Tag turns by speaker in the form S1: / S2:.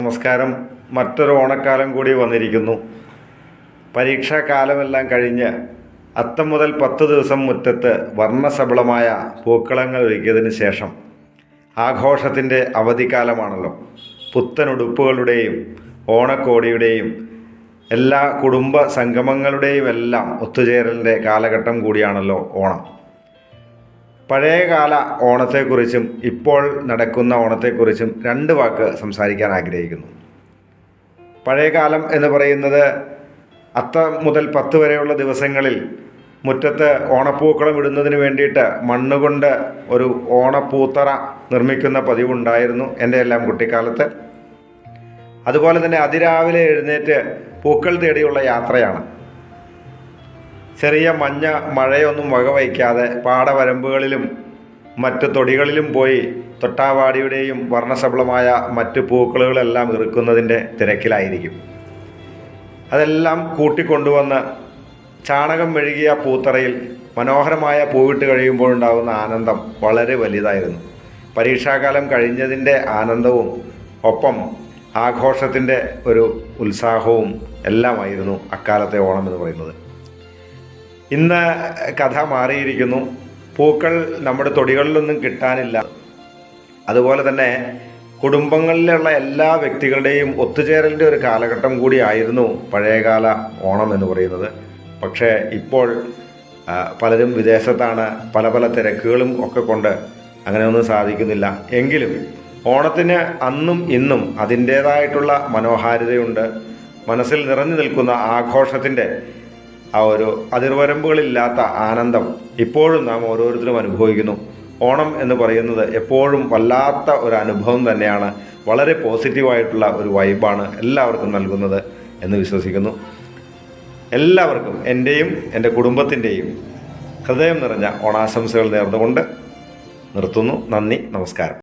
S1: നമസ്കാരം. മറ്റൊരു ഓണക്കാലം കൂടി വന്നിരിക്കുന്നു. പരീക്ഷാകാലമെല്ലാം കഴിഞ്ഞ് അത്തം മുതൽ പത്ത് ദിവസം മുറ്റത്ത് വർണസബളമായ പൂക്കളങ്ങൾ ഒരുക്കിയതിന് ശേഷം ആഘോഷത്തിന്റെ അവധിക്കാലമാണല്ലോ. പുത്തനുടുപ്പുകളുടെയും ഓണക്കോടിയുടെയും എല്ലാ കുടുംബ സംഗമങ്ങളുടെയും എല്ലാം ഒത്തുചേരലിന്റെ കാലഘട്ടം കൂടിയാണല്ലോ ഓണം. പഴയകാല ഓണത്തെക്കുറിച്ചും ഇപ്പോൾ നടക്കുന്ന ഓണത്തെക്കുറിച്ചും രണ്ട് വാക്ക് സംസാരിക്കാൻ ആഗ്രഹിക്കുന്നു. പഴയകാലം എന്ന് പറയുന്നത് അത്ത മുതൽ പത്ത് വരെയുള്ള ദിവസങ്ങളിൽ മുറ്റത്ത് ഓണപ്പൂക്കളം ഇടുന്നതിന് വേണ്ടിയിട്ട് മണ്ണുകൊണ്ട് ഒരു ഓണപ്പൂത്തറ നിർമ്മിക്കുന്ന പതിവുണ്ടായിരുന്നു എന്റെ എല്ലാം കുട്ടിക്കാലത്ത്. അതുപോലെ തന്നെ അതിരാവിലെ എഴുന്നേറ്റ് പൂക്കൾ തേടിയുള്ള യാത്രയാണ്. ചെറിയ മഞ്ഞ മഴയൊന്നും വകവയ്ക്കാതെ പാടവരമ്പുകളിലും മറ്റ് തൊടികളിലും പോയി തൊട്ടാവാടിയുടെയും വർണശബളമായ മറ്റ് പൂക്കളുകളെല്ലാം ഇറുക്കുന്നതിന്റെ തിരക്കിലായിരിക്കും. അതെല്ലാം കൂട്ടിക്കൊണ്ടുവന്ന് ചാണകം മെഴുകിയ പൂത്തറയിൽ മനോഹരമായ പൂവിട്ട് കഴിയുമ്പോഴുണ്ടാകുന്ന ആനന്ദം വളരെ വലുതായിരുന്നു. പരീക്ഷാകാലം കഴിഞ്ഞതിന്റെ ആനന്ദവും ഒപ്പം ആഘോഷത്തിന്റെ ഒരു ഉത്സാഹവും എല്ലാമായിരുന്നു അക്കാലത്തെ ഓണം എന്ന് പറയുന്നത്. ഇന്ന് കഥ മാറിയിരിക്കുന്നു. പൂക്കൾ നമ്മുടെ തൊടികളിലൊന്നും കിട്ടാനില്ല. അതുപോലെ തന്നെ കുടുംബങ്ങളിലുള്ള എല്ലാ വ്യക്തികളുടെയും ഒത്തുചേരലിന്റെ ഒരു കാലഘട്ടം കൂടിയായിരുന്നു പഴയകാല ഓണം എന്ന് പറയുന്നത്. പക്ഷേ ഇപ്പോൾ പലരും വിദേശത്താണ് പല പല തിരക്കുകളും ഒക്കെ കൊണ്ട് അങ്ങനെയൊന്നും സാധിക്കുന്നില്ല. എങ്കിലും ഓണത്തിന് അന്നും ഇന്നും അതിന്റേതായിട്ടുള്ള മനോഹാരിതയുണ്ട്. മനസ്സിൽ നിറഞ്ഞു നിൽക്കുന്ന ആഘോഷത്തിന്റെ ആ ഒരു അതിർവരമ്പുകളില്ലാത്ത ആനന്ദം ഇപ്പോഴും നാം ഓരോരുത്തരും അനുഭവിക്കുന്നു. ഓണം എന്ന് പറയുന്നത് എപ്പോഴും വല്ലാത്ത ഒരു അനുഭവം തന്നെയാണ്. വളരെ പോസിറ്റീവായിട്ടുള്ള ഒരു വൈബാണ് എല്ലാവർക്കും നൽകുന്നത് എന്ന് വിശ്വസിക്കുന്നു. എല്ലാവർക്കും എന്റെയും എന്റെ കുടുംബത്തിന്റെയും ഹൃദയം നിറഞ്ഞ ഓണാശംസകൾ നേർന്നുകൊണ്ട് നിർത്തുന്നു. നന്ദി നമസ്കാരം.